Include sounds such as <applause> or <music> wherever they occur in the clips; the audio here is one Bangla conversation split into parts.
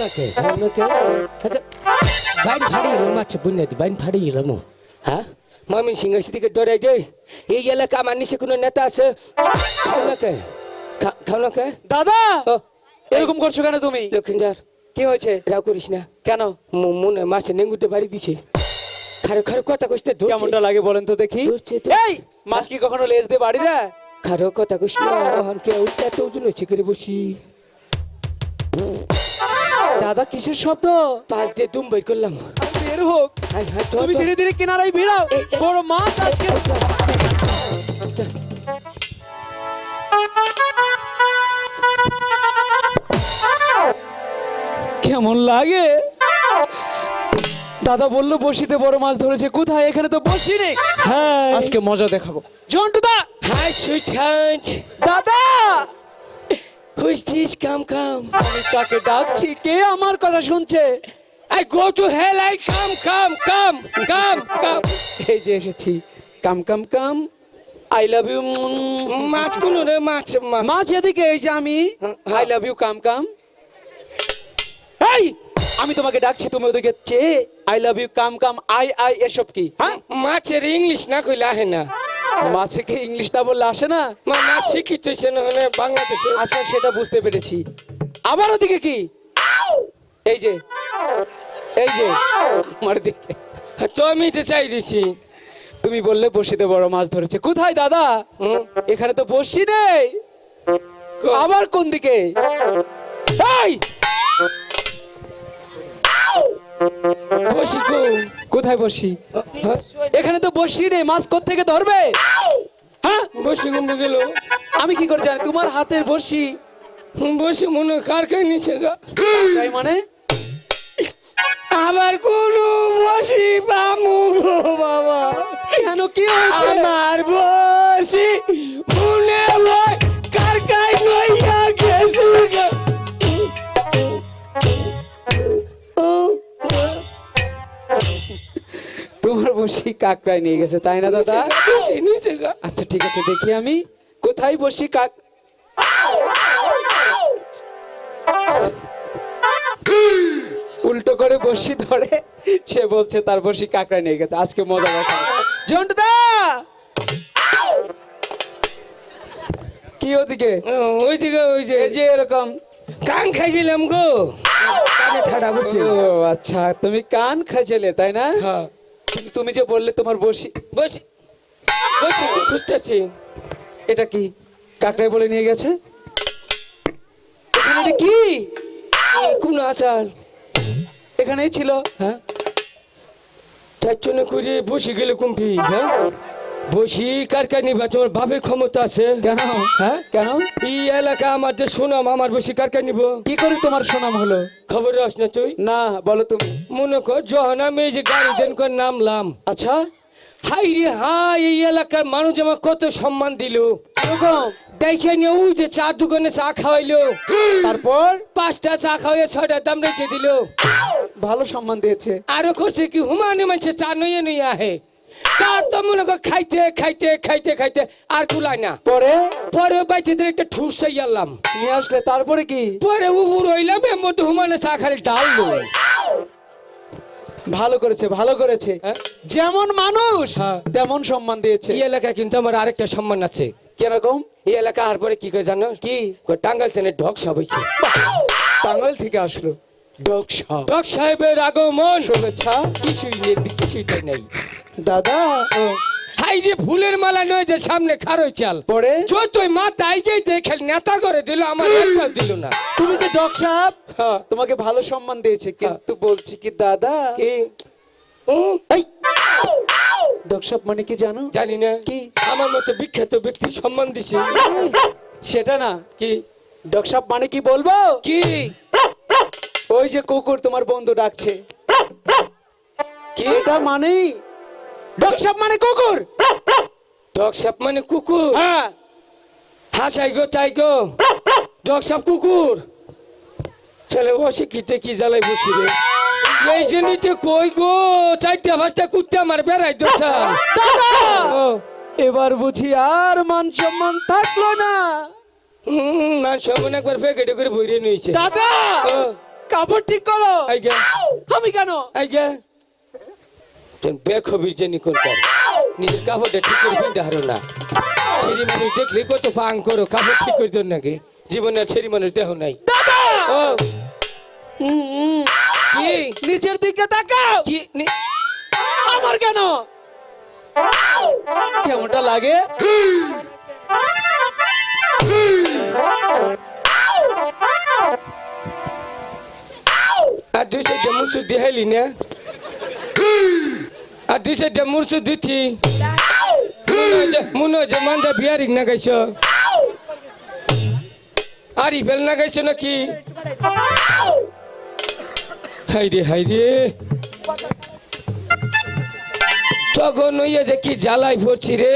খাওনাকে খাওনাকে বাইন ফাড়ি এলাম মাছ বুনে দি বাইন ফাড়ি এলাম হ্যাঁ? মামি সিং দিকে ডরাই দে। এই এলাকা আমার নিচে কোনো নেতা আছে? দাদা! এরকম করছ কেন তুমি? কি হয়েছে? এরাও করিস না। কেন? মনে মাছে নেঙ্গুতে বাড়ি দিছে। খারো খারো কথা কইস না। কেমনটা লাগে বলেন তো দেখি। এই মাছ কি কখনো লেজ দিয়ে বাড়ি দেয়? খারো কথা কইস না কে উঠতে ওজন হচ্ছে করে বসি। দাদা কিসের শব্দ পাঁচ দিয়ে দুম বের করলাম। বের হোক। হাই ধর, তুমি ধীরে ধীরে কিনারায় ভিড়াও। বড় মাছ আজকে। কেমন লাগে? দাদা বলল বসিতে বড় মাছ ধরেছে। কোথায়? এখানে তো বসি নেই হাই আজকে মজা দেখাবো। জন্টুদা হাই সুইট দাদা! দিস কাম কাম আমি তাকে ডাকছি কে আমার কথা শুনছে? I go to hell I come come come come come এই যে এসেছি। কাম come come. I love you মাছ কোন রে মাছ মাছ। এদিকে এই যে আমি। I love you come come. এই আমি তোমাকে ডাকছি তুমি ওদিকে চে I love you come come I I এসব কি? হ্যাঁ? মাছের ইংলিশ না কইলে আহে না। <laughs> মাছে কি ইংলিশ না বললে আসে না? না হলে বাংলাদেশে। আচ্ছা সেটা বুঝতে পেরেছি। আবার ওদিকে কি? এই যে এই যে আমার দিকে। তো আমি চাই দিছি তুমি বললে বসিতে বড় মাছ ধরেছে। কোথায় দাদা? এখানে তো বসি নেই। আবার কোন দিকে? এই! বসি কোথায় বসি? হ্যাঁ? এখানে তো বসি নেই মাছ থেকে ধরবে? হ্যাঁ? বসি গেল। আমি কি করে জানি তোমার হাতের বসি। বসি মনে কার কাই নিচে মানে? আমার কোন বসি পামু বাবা। কেন কি আমার বসি মনে হয় কার কাই নইয়া গেছে বসি কাকড়ায় নিয়ে গেছে তাই না দাদা? আচ্ছা ঠিক আছে দেখি আমি। কোথায় বসি কাক উল্টো করে বসি ধরে সে বলছে তার বসি কাকড়া নিয়ে গেছে আজকে মজা দেখা জন্টদা কি ওদিকে? ও, ওই যে যে এরকম। কান খাইছিলাম গো। কানে ঠাডা বসে। ও আচ্ছা। তুমি কান খাইছিলে তাই না? হ্যাঁ। তুমি যে বললে তোমার বসি বসি বসি খুঁজতে আছি এটা কি? কাকড়ায় বলে নিয়ে গেছে? এখানে কি? কোন আচার। এখানেই ছিল হ্যাঁ? তার জন্য খুঁজে বসি গেলে কুম্পি হ্যাঁ? বসি কার কার নিবা তোমার বাপের ক্ষমতা আছে। কেন? হ্যাঁ কেন? এই এলাকা আমার যে সুনাম আমার কার নিব? কি করে তোমার সুনাম হলো? খবর রাস না তুই? না বলো তুমি। মনে কর যখন আমি যে গাড়ি দেন করে নামলাম। আচ্ছা। হাই রে হাই এই এলাকার মানুষ আমার কত সম্মান দিল। দেখে নিয়ে ওই যে চা দোকানে চা খাওয়াইলো। তারপর? পাঁচটা চা খাওয়াইয়া ছয়টা দাম রেখে দিল। ভালো সম্মান দিয়েছে। আরও করছে কি হুমানি মানুষের চা নইয়ে নইয়ে আহে। তা তো মনে কর খাইতে খাইতে খাইতে খাইতে আর কুলাই না। পরে? পরে বাইতে একটা ঠুস আল্লাম নিয়ে আসলে তারপরে কি? পরে উপর হইলাম এর মধ্যে হুমানে চা খালি ডাল নয় ভালো করেছে ভালো করেছে। হ্যাঁ? যেমন মানুষ হ্যাঁ। তেমন সম্মান দিয়েছে। এই এলাকায় কিন্তু আমার আরেকটা সম্মান আছে। কীরকম? এই এলাকা আর পরে কি করে জানো? কি? টাঙ্গাল তেনে ঢক সব হয়েছে টাঙ্গাইল থেকে আসলো। সাপ ঢক সাহেবের আগমন। শুভেচ্ছা। কিছুই নেই কিছুই তো নেই। দাদা যে ফুলের মালা নয় যে সামনে খারোই চাল। পরে? যতই মাথায় গিয়ে দেখে নেতা করে দিল আমার একটা দিল না। তুমি যে ডগ সাপ তোমাকে ভালো সম্মান দিয়েছে কিন্তু বলছি কি দাদা? কি? মানে কি জানো? জানি না। কি? আমার মতো বিখ্যাত ব্যক্তি সম্মান দিছে। সেটা না। কি? সাপ মানে কি বলব? কি? ওই যে কুকুর তোমার বন্ধু ডাকছে। কি? এটা মানেই ডগ সাপ মানে কুকুর। ডগ সাপ মানে কুকুর। হ্যাঁ। হাসাই গো তাই গো। ডগ সাপ কুকুর। ছেলে অশিক্ষিত কি জ্বালাই বুঝছি রে? এই জন্যই তো কই গো? চারটা পাঁচটা কুত্তে আমার বেড়াই ও। এবার বুঝি আর মান সম্মান থাকল না। হুম মান সম্মান একবার প্যাকেটে করে ভরে নিয়েছে। দাদা! কাপড় ঠিক করো। আমি কেন? এই তুমি বেখবির জেনি কোন কর নিজের কাপড়টা ঠিক করে কিনতে হারো না। ছেড়ি মানুষ দেখলে কত পাং করো কাপড় ঠিক করে দেন নাকি? জীবনের ছেড়ি মানুষ দেহ নাই। ও। কি? নিচের দিকে তাকাও! কি? আমার কেন? কেমনটা লাগে? আর দুই সাইডে মুসু দিহাইলি না? মুসু দিতি মনে হয় যে মাঞ্জা বিয়ারিং না গাইছ আর ইফেল না গাইছ নাকি হাই রে হাই রে তখন হইয়া যে কি জ্বালাই পড়ছি রে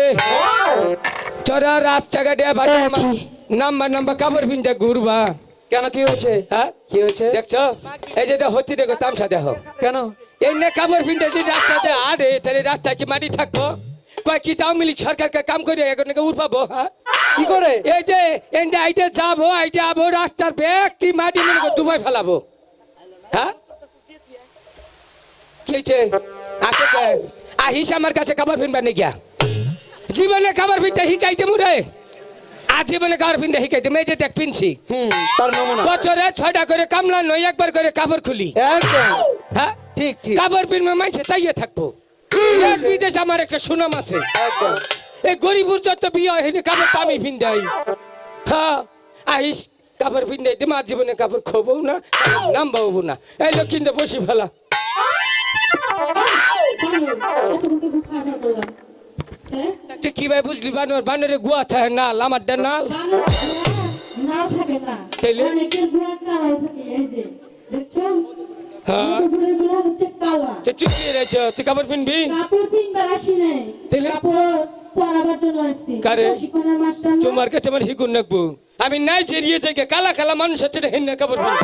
তোরা রাস্তাঘাটে নাম্বার নাম্বার কাপড় পিনতে ঘুরবা কেন কি হয়েছে হ্যাঁ কি হয়েছে দেখছ এই যে হচ্ছে দেখো তামসা দেখো কেন এই নে কাপড় পিনতে যে রাস্তাতে আরে তাহলে রাস্তায় কি মাটি থাকব? কয় কি চাও মিলি সরকারকে কাম করে এখন নাকি উঠপাবো হ্যাঁ? কি করে? এই যে এন্ডে আইতে যাব আইতে যাব রাস্তার ব্যক্তি মাটি মনে করে দুবাই ফেলাবো হ্যাঁ? কি হয়েছে? আছে কে? আহিস আমার কাছে কাপড় পিনবা নি গিয়া জীবনে কাপড় পিনতে শিকাইতে মুরে আর জীবনে কাপড় পিনতে শিকাইতে এই যে দেখ পিনছি। হুম তার নমুনা। বছরে ছয়টা করে কামলা নয় একবার করে কাপড় খুলি। একদম। হ্যাঁ? ঠিক ঠিক। কাপড় পিনবে মানুষে চাইয়ে থাকব। দেশ বিদেশ আমার একটা সুনাম আছে। এই গরিবুর যত বিয়ে হয়নি কাপড় তো আমি পিন্দাই হ্যাঁ আহিস কাপড় পিন্দাই তোমার জীবনে কাপড় খোবও না নাম পাবো না। এই লক্ষ্মীতে বসি ফেলা? কি ভাই বুঝলি বানর বানরে গুয়া থাকে নাল আমারটা নাল নাও থাকে না তাইলে? হ্যাঁ। দুপুরের গুড়া হচ্ছে কালা তুই চুপ করে তুই কাপড় পিনবি? কাপড় পিনবার আসি নাই। কাপড় পরাবার জন্য আসছি। কারে? শিক্ষণের মাস্টার না? তোমার কাছে আমার হিগুন নাকবো আমি নাই চেরিয়ে যাই কালা কালা মানুষ আছে রে কাপড় পিন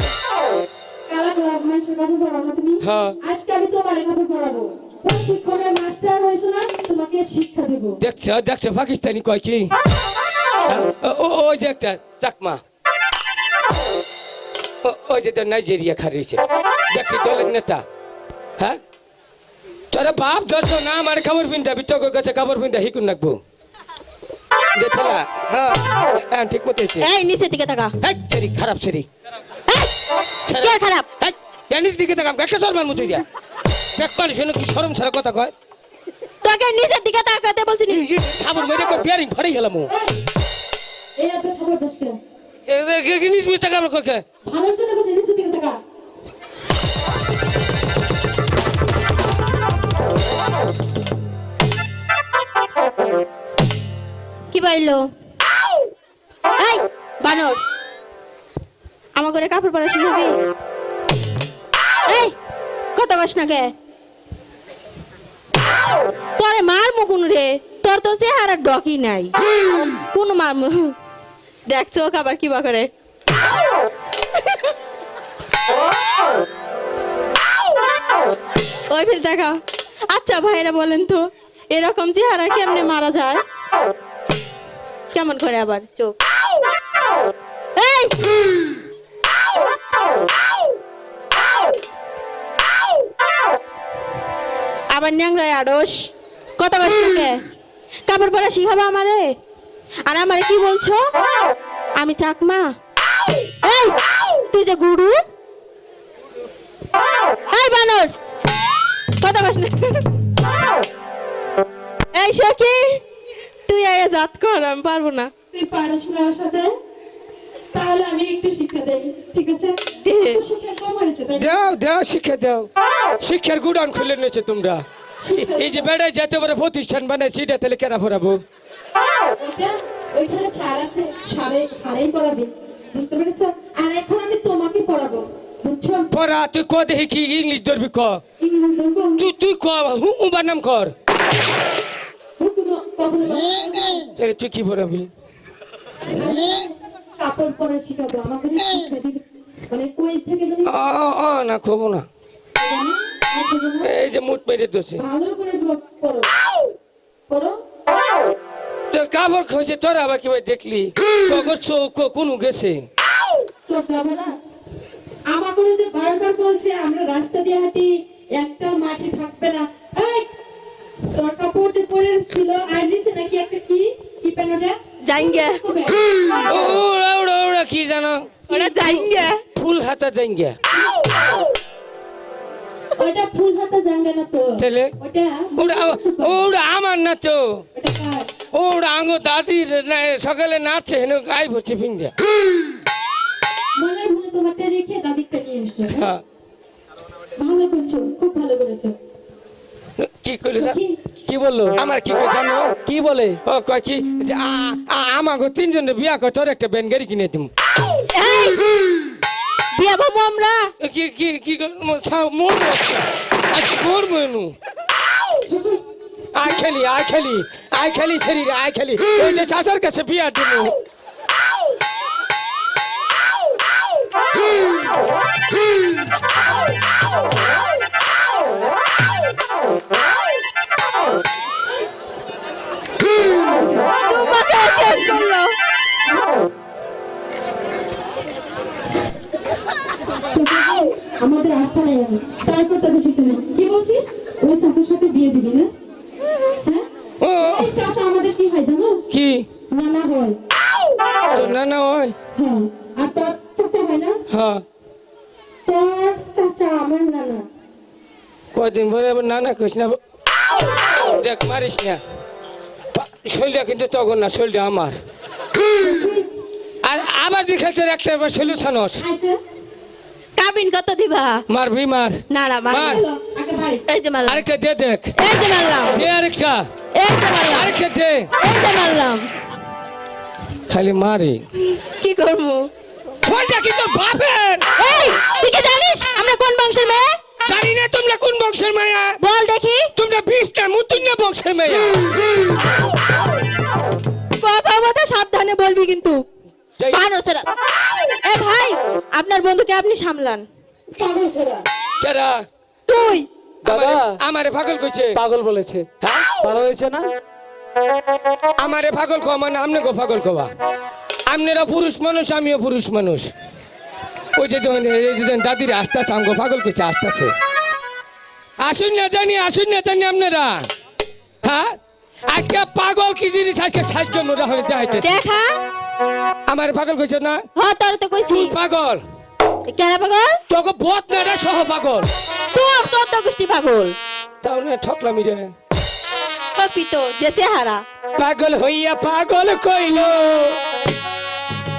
কালা কালা মানুষের কাপড় পরাও তুমি? হ্যাঁ। আজকে আমি তোমার কাপড় পরাবো। প্রশিক্ষণের মাস্টার হয়েছে না? তোমাকে শিক্ষা দেব। দেখছ দেখছ পাকিস্তানি কয় কি? ও- ও ওই যে একটা চাকমা। ও- ওই যে নাইজেরিয়া খারিয়েছে ব্যক্তি দলের নেতা হ্যাঁ? তোরা বাপ ধরছো না আমার খবর পিনটা বিচকের কাছে খবর পিনটা হিকুন রাখব। হ্যাঁ। হ্যাঁ ঠিক মতো এই নিচের দিকে তাকা। হ্যাঁ সেরি খারাপ সেরি। এই, কে খারাপ? হ্যাঁ জানিস দিকে দেখাম একটা সরবার মতো দিয়া। দেখ পারি শুনে কি সরম সারা কথা কয়? তোকে নিচের দিকে তাকাতে বলছি নি। খাবার মেরে করে বিয়ারিং ভরে গেলাম এই হাতে খবর দশকে জিনিস মিথ্যা কামড় কয় ভালোর জন্য পাইলো? এই বানর। আমার ঘরে কাপড় পরা শিখাবি এই কত কস না কে? তোরে মার মুকুন রে? তোর তো চেহারা ডকি নাই। কোন মার মু- দেখছ খাবার কি বা করে? ওই ফিল দেখা। আচ্ছা ভাইরা বলেন তো এরকম চেহারা কেমনে মারা যায়? কেমন করে আবার? চোখ। আবার ন্যাংরায় আড়স। কত বাসনাকে কাপড় পরা শিখাবো আমারে? আর আমারে কি বলছো? আমি চাকমা। এই তুই যে গুরু? এই বানর! কত বাসনা এই সখি! তুই আগে জাত কর আমি পারব না। তুই পারিস না ওর সাথে? তাহলে আমি একটু শিক্ষা দেই ঠিক আছে? শিক্ষা কম হয়েছে দাও দাও শিক্ষা দাও। শিক্ষার গুড়ান খুলে নিয়েছে তোমরা। এই যে বেড়ায় যেতে পারে প্রতিষ্ঠান বানায় সেটা তাহলে কেনা পড়াবো। ওইখানে ছাড় আছে ছাড়ে ছাড়েই পড়াবে। বুঝতে পেরেছ? আর এখন আমি তোমাকে পড়াবো বুঝছ? পড়া তুই ক দেখি কি ইংলিশ ধরবি ক? ইংলিশ ধরবো? তুই তুই ক হু উবার নাম কর। তুই কি পড়াবি? কাপড় পরা শিখাবো আমাকে শিক্ষা দিবি। মানে কই থেকে জানি? আ, আ, আ, না খবো না। জানি? আর দেবো না? এই যে মুঠ মেরে দোষে ভালো করে পড়ো। পড়ো। তোর কাপড় খসে তোর আবার কি ভাই দেখলি? তোর চোখ কোনো গেছে। চোখ যাবে না? আমার করে যে বারবার বলছে আমরা রাস্তা দিয়ে হাঁটি একটা মাটি থাকবে না। তোর কাপড় যে পরে ছিল। আর নিচে নাকি একটা কি? কি প্যানোটা জাইঙ্গে। ওরা ওরা ওরা কি জানো? ওরা জাইঙ্গে। ফুল হাতা যাইঙ্গে ওটা ফুল হাতা জাঙ্গা না তো? তাহলে? ওটা? আমার না তো। ওটা আঙ্গো দাদির সকালে নাচছে হেন গাই ভরছে ফিঙ্গে মনের ভুলে তোমারটা রেখে নিয়ে এসছো হ্যাঁ। ভালো করেছ খুব ভালো করেছ। কি করে কি বলল? আমার কি করে জানো? কি বলে? ও কয় কি? যে আমাকে তিনজনের বিয়া কর তোর একটা ব্যান গাড়ি কিনে দিম। বিয়া বাবু আমরা? কি কি কি করে- মোর আজকে মোর মনু। আয় খেলি আয় খেলি আয় খেলি শরীরে আয় খেলি। ওই যে চাচার কাছে বিয়া দিব তোমাকে শেষ করল আমাদের আস্থা নেই আমি। তারপর তোকে শিখতে নেই। কি বলছিস? ওই চাচার সাথে বিয়ে দিবি না? হ্যাঁ? চাচা আমাদের কি হয় জানো? কি? নানা হয়। তোর নানা ওই হ্যাঁ। আর তোর চাচা হয় না? হ্যাঁ। তোর চাচা আমার নানা। কয়দিন পরে আবার নানা কইস দেখ মারিস না। শরীরটা কিন্তু তখন না শরীরটা আমার। আর আবার যে খেলতে একটা এবার শরীর ছানস। আইসে কাবিন কত দিবা? মারবি মার। না না মার। মার। চলো আগে বাড়ি। এই যে মারলাম। আরেকটা দে দেখ। এই যে মারলাম। দে আরেকটা। এই যে মারলাম। আরেকটা দে। এই যে মারলাম। খালি মারে। কি করব? শরীরটা কিন্তু বাপের। এই তুই কি জানিস আমরা কোন বংশের মেয়ে? জানি না তোমরা কোন বংশের মায়া। বল দেখি। তোমরা বিশটা মুতুন্য বংশের মায়া। কথা সাবধানে বলবি কিন্তু। এ ভাই আপনার বন্ধুকে আপনি সামলান। তুই। দাদা। আমারে- আমারে পাগল কইছে। পাগল বলেছে। হ্যাঁ? ভালো হয়েছে না? আমারে পাগল কওয়া মানে আমনে গো পাগল কওয়া। আমনেরা পুরুষ মানুষ আমিও পুরুষ মানুষ। ওই যে দাদির আস্তে আস্তে আমগো পাগল কইছে আস্তে আস্তে। আসুন না জানি আসুন না জানি আপনারা। হ্যাঁ? আজকে পাগল কি জিনিস? আজকে সাজকে মোটা হয়ে দেখাইতে দেখা আমারে পাগল কইছে না? হ তোর তো কইছি। তুই পাগল? কেন পাগল? তোকে বত না সহ পাগল। তোর চোদ্দ গোষ্ঠী পাগল। তাহলে ঠকলামি রে কপিত যে চেহারা। পাগল হইয়া পাগল কইল।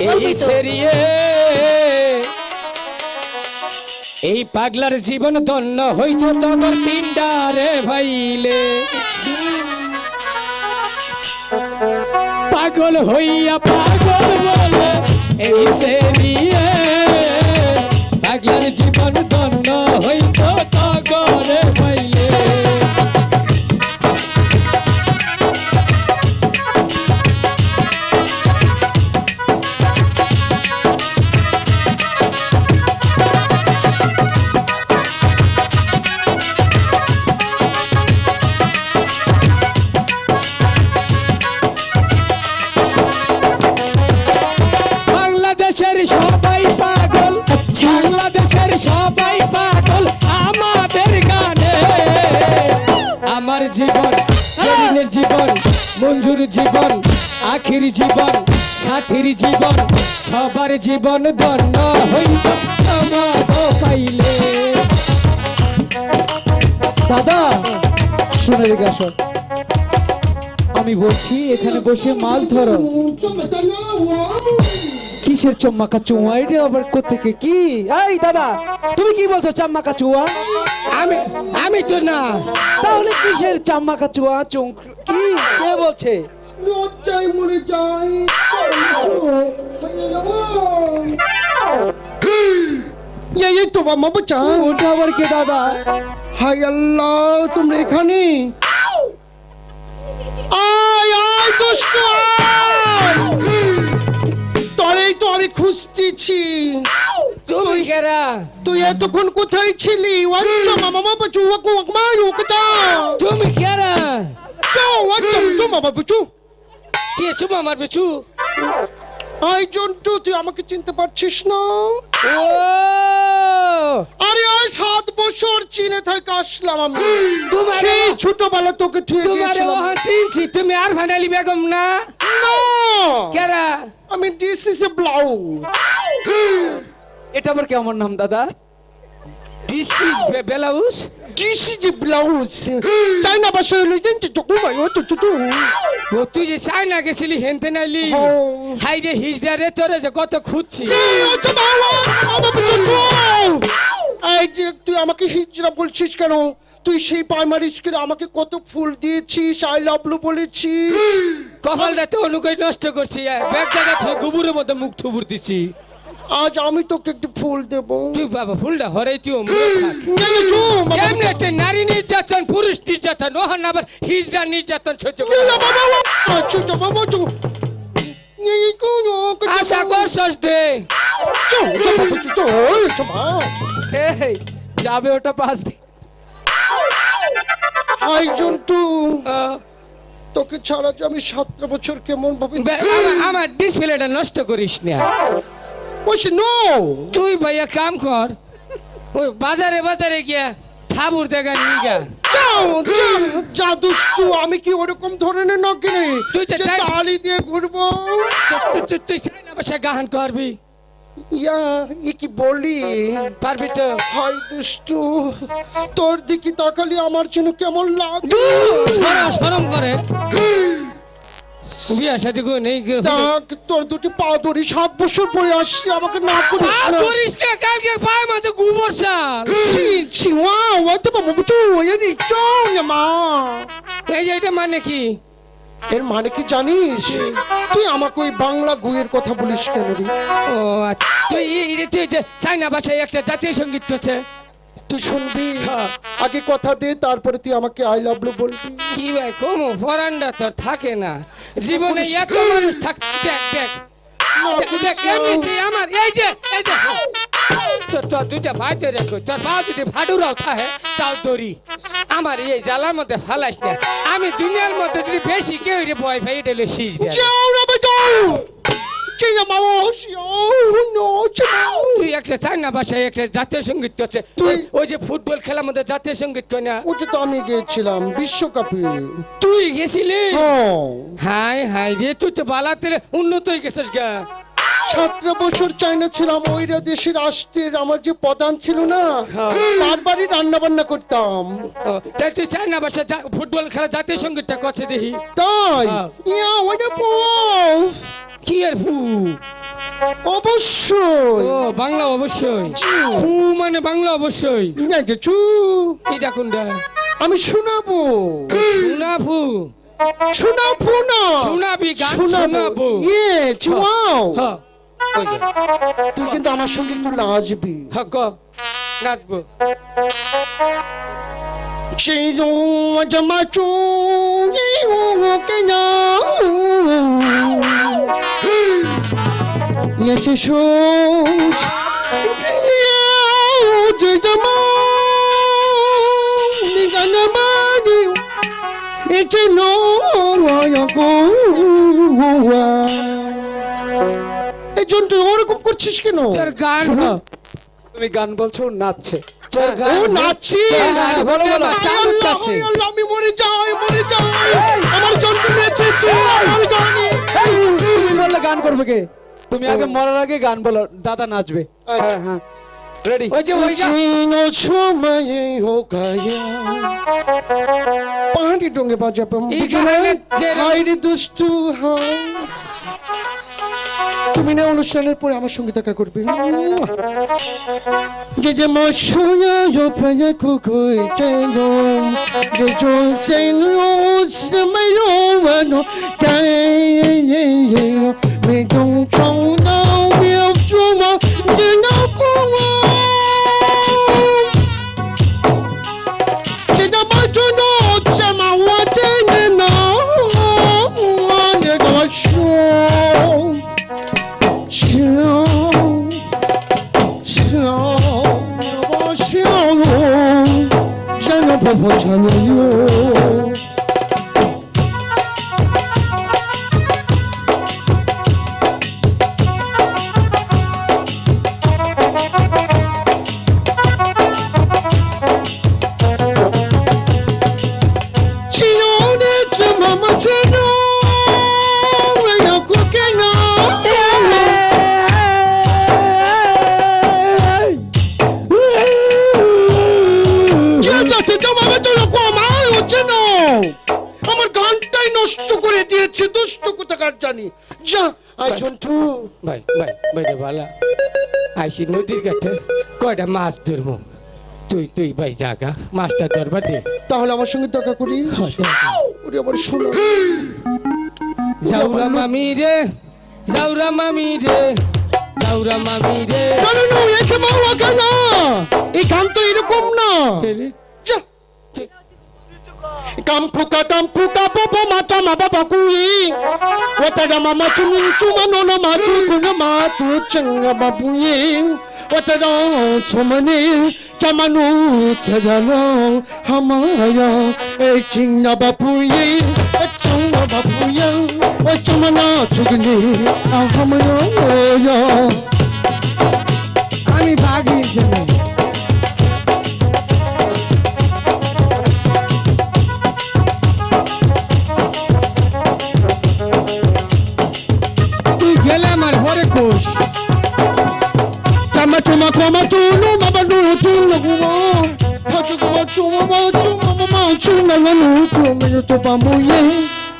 এই কল্পিত। সেরিয়ে। এই পাগলার জীবন ধন্য হইত তখন তিনডারে ভাইলে। পাগল হইয়া পাগল বলে এই সে নিয়ে পাগলার জীবন ধন্য হইত জীবন শরীরের জীবন মঞ্জুর জীবন, আখির জীবন, সাথীর জীবন, সবার জীবন আমার পাইলে। দাদা, শুনে আসো আমি বলছি, এখানে বসে মাছ ধরো। কিসের চম্মাকা চুয়া এটা আবার কোথেকে কি? এই দাদা তুমি কি বলছো চাম্মাকা চুয়া আমি আমি তো না। তাহলে কিসের চাম্মাকা চুয়া চুং কি? কে বলছে? লজ্জায় মরে যাই এই এই তো মামা বাচ্চা। ওটা আবার কে দাদা? হাই আল্লাহ তোমরা এখানে? আমি খুঁজতেছি। তুমি কেরা? তুই এতক্ষণ কোথায় ছিলি? ওয়াচ্চা মামা বাচ্চু ওয়াকু ওয়াকমা ইউকতা তুমি কেরা? সো ওয়াচ্চা তো মামা বাচ্চু কে চুমা মারবে চু আই জন্টু তুই আমাকে চিনতে পারছিস না? ও! বছর চীনে থেকে আসলাম আমি। তোমার সেই ছোটবেলা তোকে তোমার চিনছি তুমি আর ফানালি বেগম না? না! কেরা? আমি দিস ইজ এ ব্লাউজ এটা আবার কেমন নাম দাদা? This piece blouse this is a blouse China ভাষা হলো জানতে চকু ভাই ও চু চু ও তুই যে চাইনা গেছিলি হেনতে নাইলি। হাই রে হিজদারে তোরে যে কত খুঁজছি। তো তুই আমাকে হিজড়া বলছিস কেন? তুই সেই প্রাইমারি স্কুলে আমাকে কত ফুল দিয়েছিস? আই লাভ ইউ বলেছিস। কপালটা তো অনুকই নষ্ট করছি ব্যাগ জায়গা থেকে গোবরের মধ্যে মুখ থুবুর দিছি আজ আমি তোকে একটু ফুল দেবো। তুই বাবা ফুলটা হরে তুই। কেমনে নারী নির্যাতন পুরুষ নির্যাতন ওহান আবার হিজদার নির্যাতন সহ্য আশা করছস দে। যাবে ওটা পাস দিয়ে। হাই জন্টু। তোকে ছাড়া যে আমি সতেরো বছর কেমন ভাবে আমার- ডিসপ্লেটা নষ্ট করিস না। বলছি নো তুই ভাইয়া কাম কর। ওই বাজারে বাজারে গিয়া থাবুর দেখা নিয়ে গা যাও যা- দুষ্টু আমি কি ওরকম ধরনের নকিনি তুই তো দিয়ে ঘুরবো? তুই- গাহান করবি। ইয়া কি বলি? পারবি তো হাই দুষ্টু তোর দিকে তাকালি আমার যেন কেমন লাগে। সরম করে। বিয়া নেই। দেখ তোর দুটি পা ধরি সাত বছর পরে আসছি আমাকে না করিস না। করিস না কালকে পায় মধ্যে গোবর সাল ছি ছি ওয়াও ওটা বাবু বুটু এই চং মা। এই যে এটা মানে কি? এর মানে কি জানিস? তুই আমাকে ওই বাংলা গুয়ের কথা বলিস কেন রে? ও আচ্ছা। তুই তুই চাইনা ভাষায় একটা জাতীয় সংগীত আছে তুই শুনবি? হ্যাঁ। আগে কথা দে তারপরে তুই আমাকে আই লাভ ইউ বলবি। কি ভাই কমো ফরান্ডা তোর থাকে না। জীবনে এত মানুষ থাক দেখ, দেখ। আমার এই যে এই যে। তোর তোর দুইটা ভাই ধরে রাখো তোর মা যদি ভাডুরাও থাকে তাও দড়ি। আমার এই জ্বালার মধ্যে ফালাইস না। আমি দুনিয়ার মধ্যে যদি বেশি কেউ রে ভয় ভাই এটা হলো শীষ দেয় যাও রে যাও চিয়া মামা যাও নো যাও তুই একটা চাইনা ভাষায় একটা জাতীয় সংগীত করছে। তুই- ওই যে ফুটবল খেলার মধ্যে জাতীয় সংগীত কয় না। ওটা তো আমি গিয়েছিলাম বিশ্বকাপে। তুই গেছিলি? হ্যাঁ। হাই হাই রে তুই তো বালাতে উন্নত হয়ে গেছিস গা। সতেরো বছর চাইনা ছিলাম ওইরা দেশের রাষ্ট্রের আমার যে প্রধান ছিল না তার বাড়ি রান্না বান্না করতাম তুই চাই না বাসা ফুটবল খেলা জাতীয় সঙ্গীতটা করছে দেখি। তাই? হ্যাঁ। ইয়া ওইটা বউ। কি আর ফু? অবশ্যই। ও বাংলা অবশ্যই। ফু মানে বাংলা অবশ্যই। না যেছু এটা কোনটা আমি শোনাবো। শুনা ফু শোনাবো না। শোনাবি গান শোনাবো। ইয়ে চুয়াও হ ওই যে, তুই কিন্তু আমার সঙ্গে একটু নাচবি নাচবো সেই জমা চু Niente shows Niente jama Ni gana mani Ite no ya go এই তুই ওরকম করছিস কেন? তোর গান তুমি গান বলছো নাচছে। তোর ও নাচছিস? হ্যাঁ, বলো, বলো, আয় গান আল্লাহ, করছে। আয় আল্লাহ, আমি মরে যাই মরে যাই। আমার জন্তু নেচেছে আমার গান। তুমি বললে গান করবে কে? তুমি আগে মরার আগে গান বলো দাদা নাচবে। হ্যাঁ হ্যাঁ। রেডি ওই যে ওই চিনো সময়ে হো গায়া পাহাড়ি ডোঙ্গে বাজাবে দুষ্টু তুমি না অনুষ্ঠানের পরে আমার সঙ্গে দেখা করবে যে যে মশয়া kukui যে জানি যা আয় চন্টু ভাই ভাই ভাই রে বালা আইসি নদীর ঘাটে কয়টা মাছ ধরবো তুই তুই ভাই জাগা মাছটা ধরবা দে তাহলে আমার সঙ্গে দেখা করি? ওরে আমার শোনা জাউরা মামি রে জাউরা মামি রে জাউরা মামি রে। না না না একে মাওয়া কেন? এই গান তো এরকম না। Kampuka kampuka popo mata mababa kui Watara mama chumin chuma nono matu kuna matu changa babuyi Watara somane chamanu sajalo hamaya E chinga babuyi E chunga babuya E chamana chugni ahamaya ya আমি ভাগি যাই mama chuma nanu chuma ya chupa muye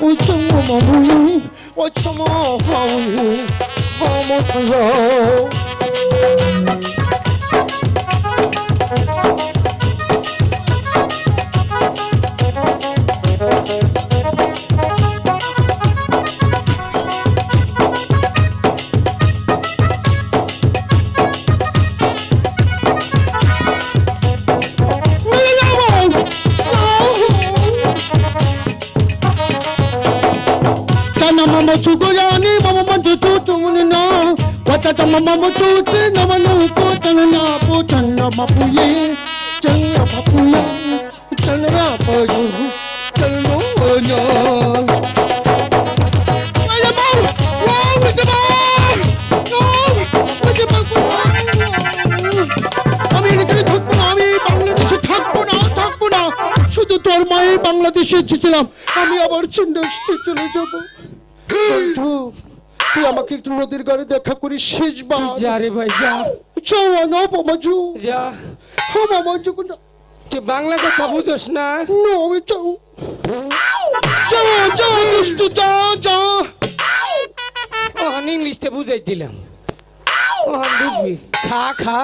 O chuma mamuye O chuma hamuye Hamu Thank Kana Wala mo! আমি এখানে থাকব না আমি বাংলাদেশে থাকব না থাকব না শুধু তোর মায়ের বাংলাদেশে এসেছিলাম আমি আবার চন্ডাসতে চলে যাব তুই আমাকে একটু নদীর গাড়ি দেখা করি শেষবার যা রে ভাই যা। চাওয়া না বাবাজু যা। তুই বাংলা কথা বুঝোস না? না আমি যা যা দুষ্টু যা যা। ওখান ইংলিশটা বুঝাই দিলাম। ওখান বুঝবি। খা খা।